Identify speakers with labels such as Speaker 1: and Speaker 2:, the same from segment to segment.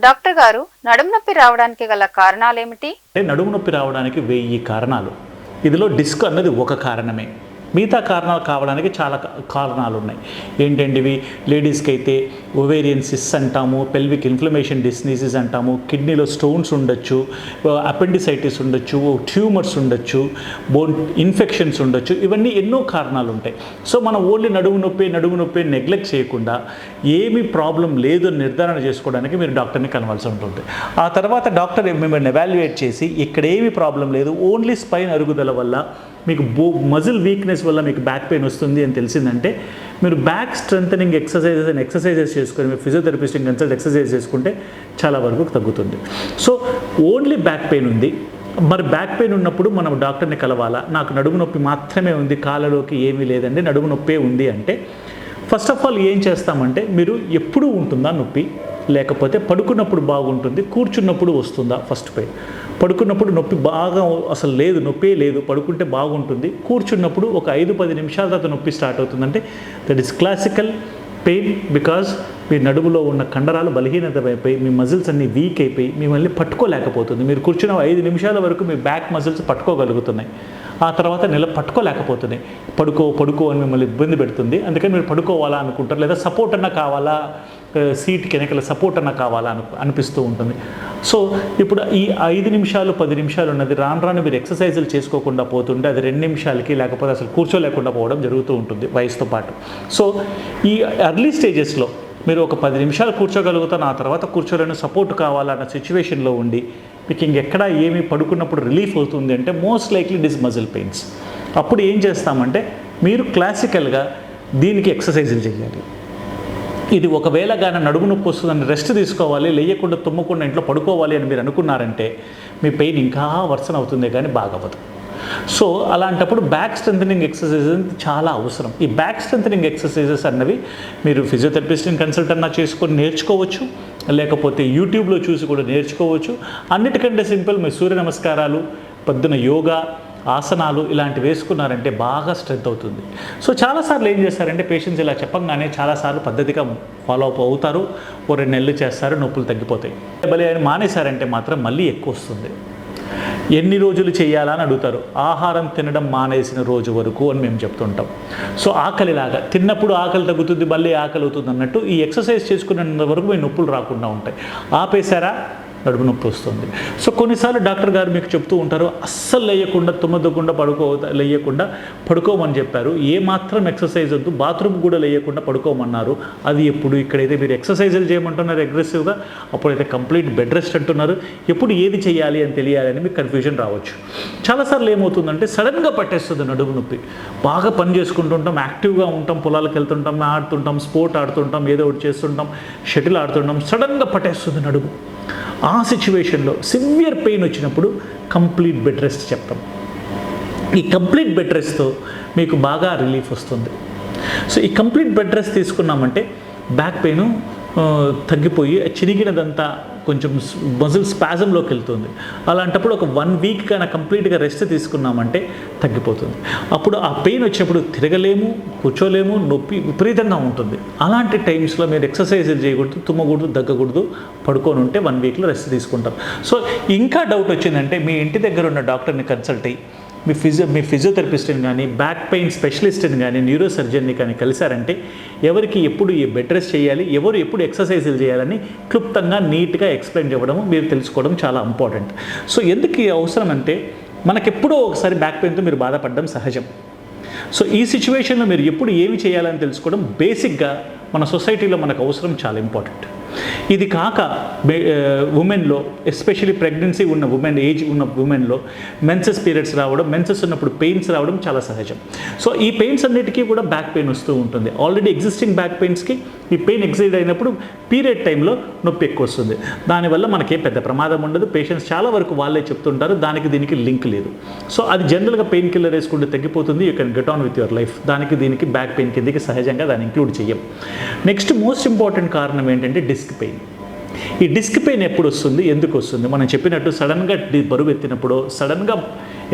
Speaker 1: Doctor గారు నడుము నొప్పి రావడానికి గల కారణాలేమిటి?
Speaker 2: అంటే నడుము నొప్పి రావడానికి వెయ్యి కారణాలు. ఇదిలో డిస్క్ అన్నది ఒక కారణమే. మిగతా కారణాలు కావడానికి చాలా కారణాలు ఉన్నాయి ఏంటంటే ఇవి లేడీస్కి అయితే ఒవేరియన్ సిస్ అంటాము పెల్విక్ ఇన్ఫ్లమేషన్ డిస్నీసెస్ అంటాము కిడ్నీలో స్టోన్స్ ఉండొచ్చు అపెండిసైటిస్ ఉండొచ్చు ట్యూమర్స్ ఉండొచ్చు బోన్ ఇన్ఫెక్షన్స్ ఉండొచ్చు ఇవన్నీ ఎన్నో కారణాలు ఉంటాయి సో మనం ఓన్లీ నడుము నొప్పి నడుము నొప్పి నెగ్లెక్ట్ చేయకుండా ఏమి ప్రాబ్లం లేదు అని నిర్ధారణ చేసుకోవడానికి మీరు డాక్టర్ని కలవాల్సి ఉంటుంది. ఆ తర్వాత డాక్టర్ మిమ్మల్ని ఎవాల్యుయేట్ చేసి ఇక్కడ ఏమి ప్రాబ్లం లేదు ఓన్లీ స్పైన్ అరుగుదల వల్ల మీకు బో మజిల్ వీక్నెస్ వల్ల మీకు బ్యాక్ పెయిన్ వస్తుంది అని తెలిసిందంటే మీరు back strengthening exercises and exercises చేసుకొని మీరు ఫిజియోథెరపిస్ట్ని కన్సల్ట్ ఎక్సర్సైజ్ చేసుకుంటే చాలా వరకు తగ్గుతుంది. సో ఓన్లీ బ్యాక్ పెయిన్ ఉంది. మరి బ్యాక్ పెయిన్ ఉన్నప్పుడు మనం డాక్టర్ని కలవాలా? నాకు నడుము నొప్పి మాత్రమే ఉంది కాళ్ళలోకి ఏమీ లేదండి నడుము నొప్పే ఉంది అంటే ఫస్ట్ ఆఫ్ ఆల్ ఏం చేస్తామంటే మీరు ఎప్పుడు ఉంటుందా నొప్పి? లేకపోతే పడుకున్నప్పుడు బాగుంటుంది కూర్చున్నప్పుడు వస్తుందా? ఫస్ట్ పెయిన్ పడుకున్నప్పుడు నొప్పి బాగా అసలు లేదు నొప్పే లేదు. పడుకుంటే బాగుంటుంది. కూర్చున్నప్పుడు ఒక ఐదు పది నిమిషాల తర్వాత నొప్పి స్టార్ట్ అవుతుందంటే that is classical pain because మీ నడుములో ఉన్న కండరాలు బలహీనత అయిపోయి మీ మజిల్స్ అన్ని వీక్ అయిపోయి మిమ్మల్ని పట్టుకోలేకపోతుంది. మీరు కూర్చున్న ఐదు నిమిషాల వరకు మీ బ్యాక్ మజిల్స్ పట్టుకోగలుగుతున్నాయి. ఆ తర్వాత నిల పట్టుకోలేకపోతుంది. పడుకో పడుకో అని మిమ్మల్ని ఇబ్బంది పెడుతుంది. అందుకని మీరు పడుకోవాలా అనుకుంటారు లేదా సపోర్ట్ అన్న కావాలా? సీట్ వెనకల సపోర్ట్ అన్న కావాలా అను అనిపిస్తూ ఉంటుంది. సో ఇప్పుడు ఈ ఐదు నిమిషాలు పది నిమిషాలు ఉన్నది రాను రాను మీరు ఎక్సర్సైజులు చేసుకోకుండా పోతుంటే అది రెండు నిమిషాలకి లేకపోతే అసలు కూర్చోలేకుండా పోవడం జరుగుతూ ఉంటుంది వయసుతో పాటు. సో ఈ అర్లీ స్టేజెస్లో మీరు ఒక పది నిమిషాలు కూర్చోగలుగుతాను ఆ తర్వాత కూర్చోలేని సపోర్ట్ కావాలన్న సిచ్యువేషన్లో ఉండి మీకు ఇంకెక్కడ ఏమి పడుకున్నప్పుడు రిలీఫ్ అవుతుంది అంటే most likely this muscle pains అప్పుడు ఏం చేస్తామంటే మీరు క్లాసికల్గా దీనికి ఎక్సర్సైజులు చేయాలి. ఇది ఒకవేళ కానీ నడుము నొప్పి వస్తుందని రెస్ట్ తీసుకోవాలి లేయకుండా తుమ్మకుండా ఇంట్లో పడుకోవాలి అని మీరు అనుకున్నారంటే మీ పెయిన్ ఇంకా వర్సన్ అవుతుంది కానీ బాగవ్వదు. సో అలాంటప్పుడు బ్యాక్ స్ట్రెంథనింగ్ ఎక్సర్సైజెస్ చాలా అవసరం. ఈ బ్యాక్ స్ట్రెంథనింగ్ ఎక్సర్సైజెస్ అన్నవి మీరు ఫిజియోథెరపిస్ట్ని కన్సల్ట్ అన్నా చేసుకొని నేర్చుకోవచ్చు లేకపోతే యూట్యూబ్లో చూసి కూడా నేర్చుకోవచ్చు. అన్నిటికంటే సింపుల్ మీ సూర్య నమస్కారాలు పొద్దున యోగా ఆసనాలు ఇలాంటివి వేసుకున్నారంటే బాగా స్ట్రెంత్ అవుతుంది. సో చాలాసార్లు ఏం చేస్తారంటే పేషెంట్స్ ఇలా చెప్పంగానే చాలాసార్లు పద్ధతిగా ఫాలో అప్ అవుతారు ఓ రెండు నెలలు చేస్తారు నొప్పులు తగ్గిపోతాయి. బలి అని మానేశారంటే మాత్రం మళ్ళీ ఎక్కువ వస్తుంది. ఎన్ని రోజులు చేయాలని అడుగుతారు? ఆహారం తినడం మానేసిన రోజు వరకు అని మేము చెప్తుంటాం. సో ఆకలిలాగా తిన్నప్పుడు ఆకలి తగ్గుతుంది మళ్ళీ ఆకలి అవుతుంది అన్నట్టు ఈ ఎక్సర్సైజ్ చేసుకునేంత వరకు మీ నొప్పులు రాకుండా ఉంటాయి. ఆపేశారా? నడుము నొప్పి వస్తుంది. సో కొన్నిసార్లు డాక్టర్ గారు మీకు చెప్తూ ఉంటారు అస్సలు లేయకుండా తుమ్మదకుండా పడుకో లేయకుండా పడుకోమని చెప్పారు. ఏ మాత్రం ఎక్సర్సైజ్ వద్దు బాత్రూమ్ కూడా లేయకుండా పడుకోమన్నారు. అది ఎప్పుడు ఇక్కడైతే మీరు ఎక్సర్సైజులు చేయమంటున్నారు అగ్రెసివ్గా అప్పుడైతే కంప్లీట్ బెడ్ రెస్ట్ అంటున్నారు. ఎప్పుడు ఏది చేయాలి అని తెలియాలని మీకు కన్ఫ్యూజన్ రావచ్చు. చాలాసార్లు ఏమవుతుందంటే సడన్గా పట్టేస్తుంది నడుము నొప్పి. బాగా పని చేసుకుంటుంటాం యాక్టివ్గా ఉంటాం పొలాలకు వెళ్తుంటాం ఆడుతుంటాం స్పోర్ట్ ఆడుతుంటాం ఏదో ఒకటి చేస్తుంటాం షటిల్ ఆడుతుంటాం సడన్గా పట్టేస్తుంది నడుము. ఆ ఆ సిచ్యువేషన్లో సివియర్ పెయిన్ వచ్చినప్పుడు కంప్లీట్ బెడ్ రెస్ట్ చెప్తాం. ఈ కంప్లీట్ బెడ్ రెస్ట్తో మీకు బాగా రిలీఫ్ వస్తుంది. సో ఈ కంప్లీట్ బెడ్ రెస్ట్ తీసుకున్నామంటే బ్యాక్ పెయిన్ తగ్గిపోయి చిరిగినదంతా కొంచెం మజిల్ స్పాజంలోకి వెళ్తుంది. అలాంటప్పుడు ఒక వన్ వీక్ కన్నా కంప్లీట్గా రెస్ట్ తీసుకున్నామంటే తగ్గిపోతుంది. అప్పుడు ఆ పెయిన్ వచ్చినప్పుడు తిరగలేము కూర్చోలేము నొప్పి విపరీతంగా ఉంటుంది. అలాంటి టైమ్స్లో మీరు ఎక్సర్సైజులు చేయకూడదు తుమ్మకూడదు దగ్గకూడదు పడుకొని ఉంటే వన్ వీక్లో రెస్ట్ తీసుకుంటాం. సో ఇంకా డౌట్ వచ్చిందంటే మీ ఇంటి దగ్గర ఉన్న డాక్టర్ని కన్సల్ట్ అయ్యి మీ ఫిజియో మీ ఫిజియోథెరపిస్ట్ని కానీ బ్యాక్ పెయిన్ స్పెషలిస్ట్ని కానీ న్యూరో సర్జన్ని కానీ కలిశారంటే ఎవరికి ఎప్పుడు ఏ బెడ్ రెస్ట్ చేయాలి ఎవరు ఎప్పుడు ఎక్సర్సైజులు చేయాలని క్లుప్తంగా నీట్గా ఎక్స్ప్లెయిన్ చేయడము మీరు తెలుసుకోవడం చాలా ఇంపార్టెంట్. సో ఎందుకు అవసరం అంటే మనకెప్పుడో ఒకసారి బ్యాక్ పెయిన్తో మీరు బాధపడడం సహజం. సో ఈ సిచ్యువేషన్లో మీరు ఎప్పుడు ఏమి చేయాలని తెలుసుకోవడం బేసిక్గా మన సొసైటీలో మనకు అవసరం చాలా ఇంపార్టెంట్. ఇది కాక ఉమెన్లో ఎస్పెషలీ ప్రెగ్నెన్సీ ఉన్న ఉమెన్ ఏజ్ ఉన్న ఉమెన్లో మెన్సెస్ పీరియడ్స్ రావడం మెన్సెస్ ఉన్నప్పుడు పెయిన్స్ రావడం చాలా సహజం. సో ఈ పెయిన్స్ అన్నిటికీ కూడా బ్యాక్ పెయిన్ వస్తూ ఉంటుంది. ఆల్రెడీ ఎగ్జిస్టింగ్ బ్యాక్ పెయిన్స్కి ఈ పెయిన్ ఎగ్జిట్ అయినప్పుడు పీరియడ్ టైంలో నొప్పి ఎక్కువ వస్తుంది. దానివల్ల మనకే పెద్ద ప్రమాదం ఉండదు. పేషెంట్స్ చాలా వరకు వాళ్ళే చెప్తుంటారు దానికి దీనికి లింక్ లేదు. సో అది జనరల్గా పెయిన్ కిల్లర్ వేసుకుంటే తగ్గిపోతుంది. You can get on with your life దానికి దీనికి బ్యాక్ పెయిన్ కిందకి సహజంగా దాన్ని ఇంక్లూడ్ చేయం నెక్స్ట్ మోస్ట్ ఇంపార్టెంట్ కారణం ఏంటంటే డిస్క్ పెయిన్. ఈ డిస్క్ పెయిన్ ఎప్పుడు వస్తుంది? ఎందుకు వస్తుంది? మనం చెప్పినట్టు సడన్గా బరువు ఎత్తినప్పుడు సడన్గా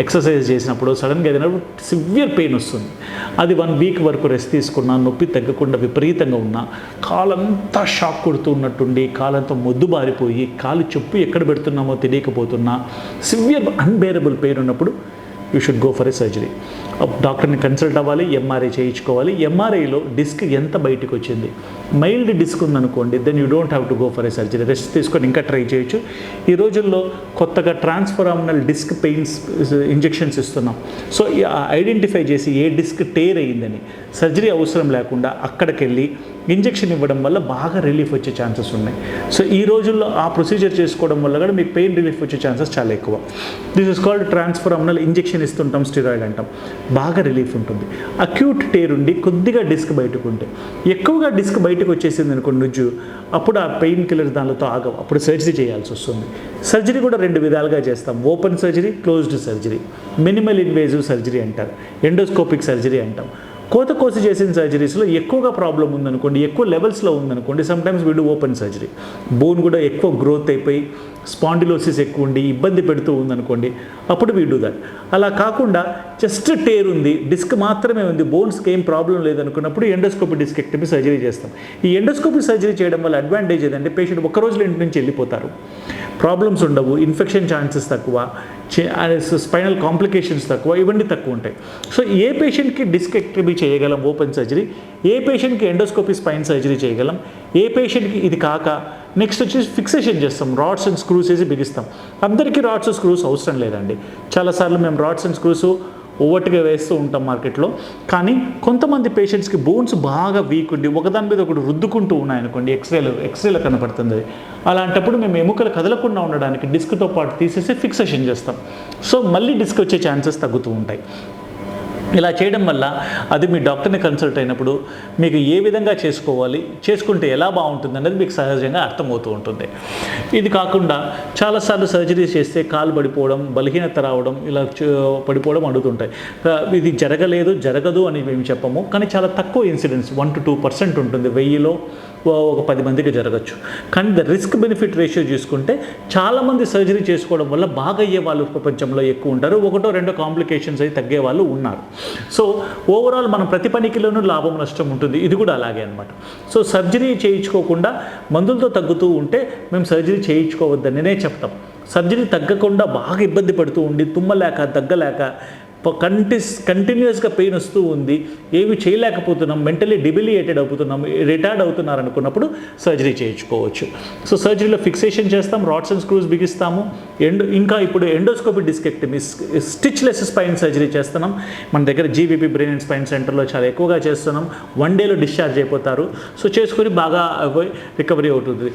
Speaker 2: ఎక్సర్సైజ్ చేసినప్పుడు సడన్గా ఏదైనా సివియర్ పెయిన్ వస్తుంది. అది వన్ వీక్ వరకు రెస్ట్ తీసుకున్నా నొప్పి తగ్గకుండా విపరీతంగా ఉన్నా కాలంతా షాక్ కొడుతూ ఉన్నట్టుండి కాలంతా మొద్దు బారిపోయి కాలు చెప్పు ఎక్కడ పెడుతున్నామో తెలియకపోతున్నా సివియర్ అన్బేరబుల్ పెయిన్ ఉన్నప్పుడు you should go for a surgery డాక్టర్ని కన్సల్ట్ అవ్వాలి ఎంఆర్ఐ చేయించుకోవాలి. ఎంఆర్ఐలో డిస్క్ ఎంత బయటకు వచ్చింది? మైల్డ్ డిస్క్ ఉందనుకోండి then you don't have to go for a surgery rest తీసుకొని ఇంకా ట్రై చేయొచ్చు. ఈ రోజుల్లో కొత్తగా ట్రాన్స్ఫరామినల్ డిస్క్ పెయిన్స్ ఇంజెక్షన్స్ ఇస్తున్నాం. సో ఐడెంటిఫై చేసి ఏ డిస్క్ టేర్ అయ్యిందని సర్జరీ అవసరం లేకుండా అక్కడికి వెళ్ళి ఇంజెక్షన్ ఇవ్వడం వల్ల బాగా రిలీఫ్ వచ్చే ఛాన్సెస్ ఉన్నాయి. సో ఈ రోజుల్లో ఆ ప్రొసీజర్ చేసుకోవడం వల్ల కూడా మీకు పెయిన్ రిలీఫ్ వచ్చే ఛాన్సెస్ చాలా ఎక్కువ. This is called transfer transforaminal injection ఇస్తుంటాం steroid అంటాం. బాగా రిలీఫ్ ఉంటుంది. అక్యూట్ టేర్ ఉండి కొద్దిగా డిస్క్ బయటకు ఉంటే. ఎక్కువగా డిస్క్ బయటకు వచ్చేసింది అనుకోండి నుజ్జు అప్పుడు ఆ పెయిన్ కిల్లర్ దానితో ఆగవు. అప్పుడు సర్జరీ చేయాల్సి వస్తుంది. సర్జరీ కూడా రెండు విధాలుగా చేస్తాం. Open surgery closed surgery minimal invasive surgery అంటారు. ఎండోస్కోపిక్ సర్జరీ అంటాం. కోత కోసి చేసిన సర్జరీస్లో ఎక్కువగా ప్రాబ్లం ఉందనుకోండి ఎక్కువ లెవెల్స్లో ఉందనుకోండి సమ్టైమ్స్ వీడు ఓపెన్ సర్జరీ బోన్ కూడా ఎక్కువ గ్రోత్ అయిపోయి స్పాండిలోసిస్ ఎక్కువ ఉండి ఇబ్బంది పెడుతూ ఉందనుకోండి అప్పుడు వీడు దాట్ అలా కాకుండా జస్ట్ టేర్ ఉంది డిస్క్ మాత్రమే ఉంది బోన్స్కి ఏం ప్రాబ్లం లేదనుకున్నప్పుడు ఎండోస్కోపీ డిస్కెక్టమీ సర్జరీ చేస్తాం. ఈ ఎండోస్కోపీ సర్జరీ చేయడం వల్ల అడ్వాంటేజ్ ఏదంటే పేషెంట్ ఒక్క రోజులో ఇంటి నుంచి వెళ్ళిపోతారు. ప్రాబ్లమ్స్ ఉండవు ఇన్ఫెక్షన్ ఛాన్సెస్ తక్కువ స్పైనల్ కాంప్లికేషన్స్ తక్కువ ఇవన్నీ తక్కువ ఉంటాయి. సో ఏ పేషెంట్కి డిస్కెక్టమీ చేయగలం ఓపెన్ సర్జరీ? ఏ పేషెంట్కి ఎండోస్కోపీ స్పైన్ సర్జరీ చేయగలం? ఏ పేషెంట్కి ఇది కాక? నెక్స్ట్ వచ్చేసి ఫిక్సేషన్ చేస్తాం రాడ్స్ అండ్ స్క్రూస్ వేసి బిగిస్తాం. అందరికీ రాడ్స్ స్క్రూస్ అవసరం లేదండి. చాలాసార్లు మేము రాడ్స్ అండ్ స్క్రూస్ ఒవ్వటిగా వేస్తూ ఉంటాం మార్కెట్లో. కానీ కొంతమంది పేషెంట్స్కి బోన్స్ బాగా వీక్ ఉండి ఒకదాని మీద ఒకటి రుద్దుకుంటూ ఉన్నాయనుకోండి ఎక్స్రేలు ఎక్స్రేలో కనపడుతుంది. అలాంటప్పుడు మేము ఎముకలు కదలకుండా ఉండడానికి డిస్క్తో పాటు తీసేసి ఫిక్సేషన్ చేస్తాం. సో మళ్ళీ డిస్క్ వచ్చే ఛాన్సెస్ తగ్గుతూ ఉంటాయి. ఇలా చేయడం వల్ల అది మీ డాక్టర్ని కన్సల్ట్ అయినప్పుడు మీకు ఏ విధంగా చేసుకోవాలి చేసుకుంటే ఎలా బాగుంటుంది అనేది మీకు సహజంగా అర్థమవుతూ ఉంటుంది. ఇది కాకుండా చాలాసార్లు సర్జరీ చేస్తే కాలు పడిపోవడం బలహీనత రావడం ఇలా పడిపోవడం అడుగుతుంటాయి. ఇది జరగలేదు జరగదు అని మేము చెప్పము. కానీ చాలా తక్కువ incidents one to two percent ఉంటుంది వెయ్యిలో. ఒక పది మందికి జరగచ్చు. కానీ ద రిస్క్ బెనిఫిట్ రేషియో చూసుకుంటే చాలామంది సర్జరీ చేసుకోవడం వల్ల బాగా అయ్యే వాళ్ళు ప్రపంచంలో ఎక్కువ ఉంటారు. ఒకటో రెండో కాంప్లికేషన్స్ అయి తగ్గే వాళ్ళు ఉన్నారు. సో ఓవరాల్ మనం ప్రతి పనికిలోనూ లాభం నష్టం ఉంటుంది. ఇది కూడా అలాగే అనమాట సో సర్జరీ చేయించుకోకుండా మందులతో తగ్గుతూ ఉంటే మేము సర్జరీ చేయించుకోవద్దనే చెప్తాం. సర్జరీ తగ్గకుండా బాగా ఇబ్బంది పడుతూ ఉండి తుమ్మలేక దగ్గలేక కంటిస్ కంటిన్యూస్గా పెయిన్ వస్తూ ఉంది. ఏవి చేయలేకపోతున్నాం. మెంటలీ డిబిలియేటెడ్ అవుతున్నాం. రిటైర్డ్ అవుతున్నారు అనుకున్నప్పుడు సర్జరీ చేయించుకోవచ్చు. సో సర్జరీలో ఫిక్సేషన్ చేస్తాం. రాడ్స్ అండ్ స్క్రూస్ బిగిస్తాము. ఎండ్ ఇంకా ఇప్పుడు endoscopy discectomy stitchless spine surgery చేస్తున్నాం. మన దగ్గర జీవీపీ బ్రెయిన్ అండ్ స్పైన్ సెంటర్లో చాలా ఎక్కువగా చేస్తున్నాం. వన్ డేలో డిశ్చార్జ్ అయిపోతారు. సో చేసుకొని బాగా రికవరీ అవుతుంది.